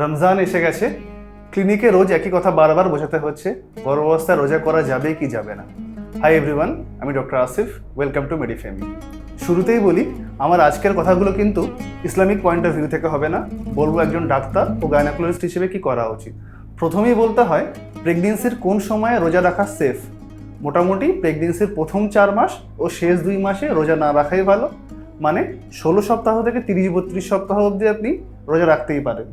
রমজান এসে গেছে। ক্লিনিকে রোজ একই কথা বারবার বোঝাতে হচ্ছে। গর্ভাবস্থায় রোজা করা যাবে কি যাবে না। হাই এভরিওয়ান আমি doctor Asif welcome to Medifemi শুরুতেই বলি, আমার আজকের কথাগুলো কিন্তু ইসলামিক পয়েন্ট অফ ভিউ থেকে হবে না। বলব একজন ডাক্তার ও গাইনাকোলজিস্ট হিসেবে কি করা উচিত। প্রথমেই বলতে হয় প্রেগনেন্সির কোন সময়ে রোজা রাখা সেফ মোটামুটি প্রেগনেন্সির প্রথম চার মাস ও শেষ দুই মাসে রোজা না রাখাই ভালো। মানে ষোলো সপ্তাহ থেকে তিরিশ বত্রিশ সপ্তাহ অবধি আপনি রোজা রাখতেই পারেন।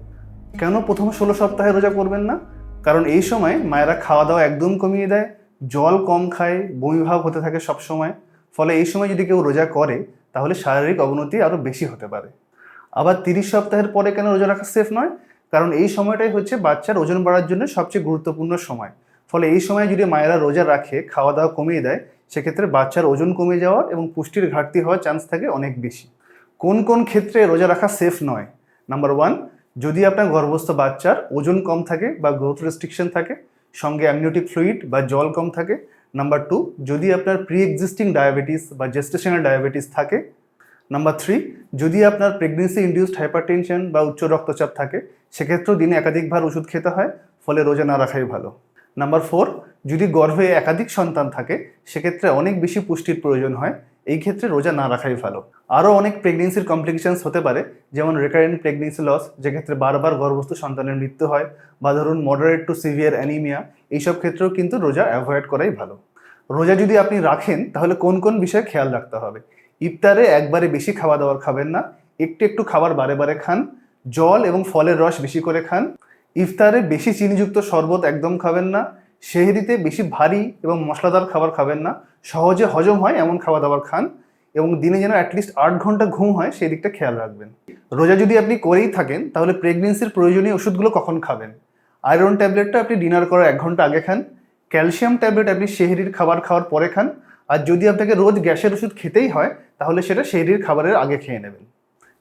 কেন প্রথম ষোলো সপ্তাহে রোজা করবেন না? কারণ এই সময় মায়েরা খাওয়া দাওয়া একদম কমিয়ে দেয়, জল কম খায় বমিভাব হতে থাকে সব সময়। ফলে এই সময় যদি কেউ রোজা করে, তাহলে শারীরিক অবনতি আরও বেশি হতে পারে। আবার তিরিশ সপ্তাহের পরে কেন রোজা রাখা সেফ নয়? কারণ এই সময়টাই হচ্ছে বাচ্চার ওজন বাড়ার জন্য সবচেয়ে গুরুত্বপূর্ণ সময়। ফলে এই সময় যদি মায়েরা রোজা রাখে, খাওয়া দাওয়া কমিয়ে দেয়, সেক্ষেত্রে বাচ্চার ওজন কমে যাওয়ার এবং পুষ্টির ঘাটতি হওয়ার চান্স থাকে অনেক বেশি। কোন কোন ক্ষেত্রে রোজা রাখা সেফ নয়? নাম্বার ওয়ান যদি আপনার গর্ভস্থ বাচ্চার ওজন কম থাকে বা গ্রোথ রেস্ট্রিকশন থাকে, সঙ্গে অ্যামনিওটিক ফ্লুইড বা জল কম থাকে নাম্বার টু যদি আপনার প্রি এক্সিস্টিং ডায়াবেটিস বা জেস্টেশনাল ডায়াবেটিস থাকে নাম্বার থ্রি যদি আপনার প্রেগনেন্সি ইন্ডিউসড হাইপারটেনশন বা উচ্চ রক্তচাপ থাকে, সেক্ষেত্রেও দিনে একাধিকবার ওষুধ খেতে হয়, ফলে রোজা না রাখাই ভালো। নাম্বার ফোর যদি গর্ভে একাধিক সন্তান থাকে, সেক্ষেত্রে অনেক বেশি পুষ্টির প্রয়োজন হয় এই ক্ষেত্রে রোজা না রাখাই ভালো। আরও অনেক প্রেগনেন্সির কমপ্লিকেশনস হতে পারে, যেমন রেকারেন্ট প্রেগনেন্সি লস যেক্ষেত্রে বারবার গর্ভস্থ সন্তানের মৃত্যু হয়, বা ধরুন মডারেট টু সিভিয়ার অ্যানিমিয়া এইসব ক্ষেত্রেও কিন্তু রোজা অ্যাভয়েড করাই ভালো। রোজা যদি আপনি রাখেন, তাহলে কোন কোন বিষয়ে খেয়াল রাখতে হবে? ইফতারে একবারে বেশি খাওয়া দাওয়ার খাবেন না, একটু একটু খাবার বারে বারে খান, জল এবং ফলের রস বেশি করে খান, ইফতারে বেশি চিনিযুক্ত শরবত একদম খাবেন না, সেহেরিতে বেশি ভারী এবং মশলাদার খাবার খাবেন না সহজে হজম হয়, এমন খাবার দাবার খান এবং দিনে যেন অ্যাটলিস্ট আট ঘণ্টা ঘুম হয়, সেই দিকটা খেয়াল রাখবেন। রোজা যদি আপনি করেই থাকেন, তাহলে প্রেগনেন্সির প্রয়োজনীয় ওষুধগুলো কখন খাবেন? আয়রন ট্যাবলেটটা আপনি ডিনার করার এক ঘণ্টা আগে খান ক্যালসিয়াম ট্যাবলেট আপনি শেহরির খাবার খাওয়ার পরে খান, আর যদি আপনাকে রোজ গ্যাসের ওষুধ খেতেই হয়, তাহলে সেটা শেহরির খাবারের আগে খেয়ে নেবেন।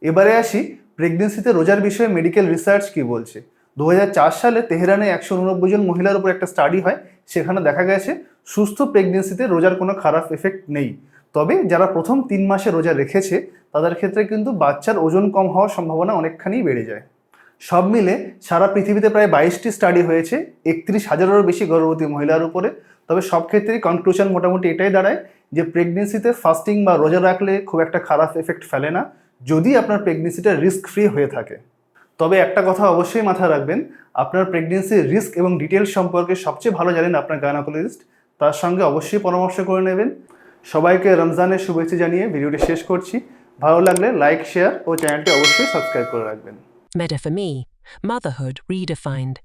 এবারে আসি প্রেগনেন্সিতে রোজার বিষয়ে মেডিকেল রিসার্চ কি বলছে? দু হাজার চার সালে তেহরানে একশো উননব্বই জন মহিলার উপর একটা স্টাডি হয়, সেখানে দেখা গেছে সুস্থ প্রেগনেন্সিতে রোজার কোনো খারাপ এফেক্ট নেই। তবে যারা প্রথম তিন মাসে রোজা রেখেছে, তাদের ক্ষেত্রে কিন্তু বাচ্চার ওজন কম হওয়ার সম্ভাবনা অনেকখানি বেড়ে যায়। সব মিলে সারা পৃথিবীতে প্রায় বাইশটি স্টাডি হয়েছে, একত্রিশ হাজারেরও বেশি গর্ভবতী মহিলার উপরে। তবে সব ক্ষেত্রেই কনক্লুশন মোটামুটি এটাই দাঁড়ায় যে প্রেগনেন্সিতে ফাস্টিং বা রোজা রাখলে খুব একটা খারাপ এফেক্ট ফেলে না, যদি আপনার প্রেগনেন্সিটা রিস্ক ফ্রি হয়ে থাকে। তবে একটা কথা অবশ্যই মাথায় রাখবেন, আপনার প্রেগনেন্সির রিস্ক এবং ডিটেলস সম্পর্কে সবচেয়ে ভালো জানেন আপনার গায়নাকোলজিস্ট তার সঙ্গে অবশ্যই পরামর্শ করে নেবেন। সবাইকে রমজানের শুভেচ্ছা জানিয়ে ভিডিওটি শেষ করছি। ভালো লাগলে লাইক শেয়ার ও চ্যানেলটি অবশ্যই সাবস্ক্রাইব করে রাখবেন। Meta for Me, Motherhood Redefined.